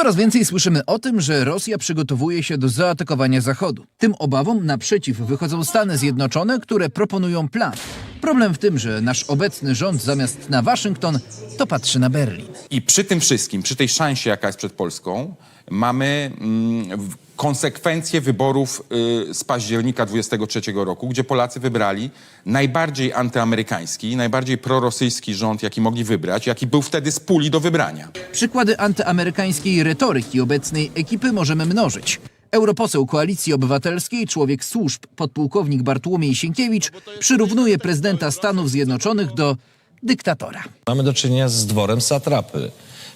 Coraz więcej słyszymy o tym, że Rosja przygotowuje się do zaatakowania Zachodu. Tym obawom naprzeciw wychodzą Stany Zjednoczone, które proponują plan. Problem w tym, że nasz obecny rząd zamiast na Waszyngton, to patrzy na Berlin. I przy tym wszystkim, przy tej szansie, jaka jest przed Polską, mamy mm, konsekwencje wyborów y, z października 23 roku, gdzie Polacy wybrali najbardziej antyamerykański, najbardziej prorosyjski rząd, jaki mogli wybrać, jaki był wtedy z puli do wybrania. Przykłady antyamerykańskiej retoryki obecnej ekipy możemy mnożyć. Europoseł Koalicji Obywatelskiej, człowiek służb, podpułkownik Bartłomiej Sienkiewicz przyrównuje prezydenta Stanów Zjednoczonych do dyktatora. Mamy do czynienia z dworem satrapy.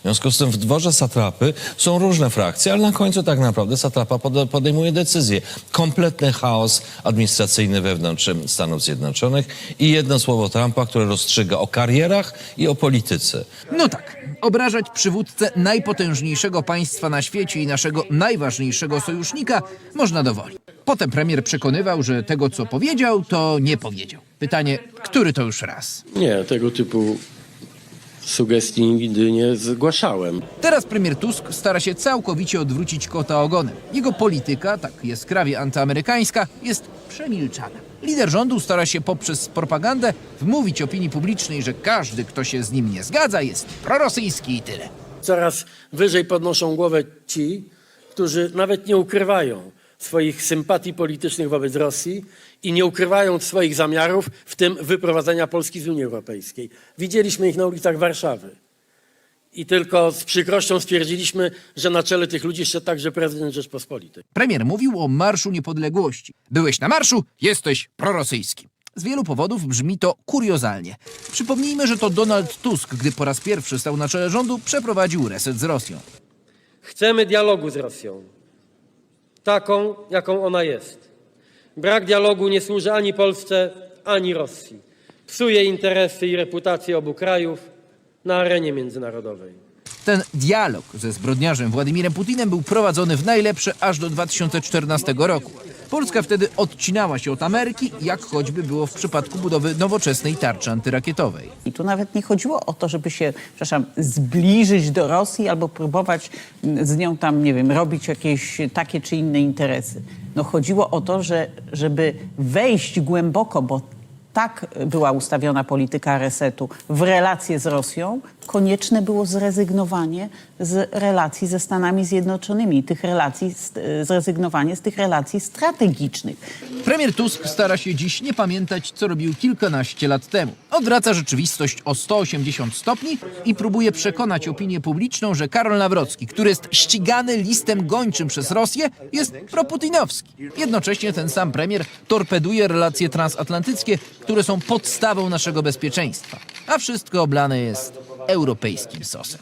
W związku z tym w dworze satrapy są różne frakcje, ale na końcu tak naprawdę satrapa pode- podejmuje decyzje. Kompletny chaos administracyjny wewnątrz Stanów Zjednoczonych i jedno słowo Trumpa, które rozstrzyga o karierach i o polityce. No tak, obrażać przywódcę najpotężniejszego państwa na świecie i naszego najważniejszego sojusznika można dowoli. Potem premier przekonywał, że tego co powiedział, to nie powiedział. Pytanie, który to już raz? Nie, tego typu sugestii nigdy nie zgłaszałem. Teraz premier Tusk stara się całkowicie odwrócić kota ogonem. Jego polityka, tak jaskrawie antyamerykańska, jest przemilczana. Lider rządu stara się poprzez propagandę wmówić opinii publicznej, że każdy, kto się z nim nie zgadza, jest prorosyjski i tyle. Coraz wyżej podnoszą głowę ci, którzy nawet nie ukrywają swoich sympatii politycznych wobec Rosji i nie ukrywają swoich zamiarów, w tym wyprowadzenia Polski z Unii Europejskiej. Widzieliśmy ich na ulicach Warszawy. I tylko z przykrością stwierdziliśmy, że na czele tych ludzi szedł także prezydent Rzeczpospolitej. Premier mówił o Marszu Niepodległości. Byłeś na marszu, jesteś prorosyjski. Z wielu powodów brzmi to kuriozalnie. Przypomnijmy, że to Donald Tusk, gdy po raz pierwszy stał na czele rządu, przeprowadził reset z Rosją. Chcemy dialogu z Rosją, taką, jaką ona jest. Brak dialogu nie służy ani Polsce, ani Rosji. Psuje interesy i reputację obu krajów na arenie międzynarodowej. Ten dialog ze zbrodniarzem Władimirem Putinem był prowadzony w najlepsze aż do 2014 roku. Polska wtedy odcinała się od Ameryki, jak choćby było w przypadku budowy nowoczesnej tarczy antyrakietowej. I tu nawet nie chodziło o to, żeby się, przepraszam, zbliżyć do Rosji albo próbować z nią tam, nie wiem, robić jakieś takie czy inne interesy. No chodziło o to, że, żeby wejść głęboko, bo tak była ustawiona polityka resetu w relacje z Rosją, konieczne było zrezygnowanie z relacji ze Stanami Zjednoczonymi, tych relacji, zrezygnowanie z tych relacji strategicznych. Premier Tusk stara się dziś nie pamiętać, co robił kilkanaście lat temu. Odwraca rzeczywistość o 180 stopni i próbuje przekonać opinię publiczną, że Karol Nawrocki, który jest ścigany listem gończym przez Rosję, jest proputinowski. Jednocześnie ten sam premier torpeduje relacje transatlantyckie, które są podstawą naszego bezpieczeństwa. A wszystko oblane jest europejskim sosem.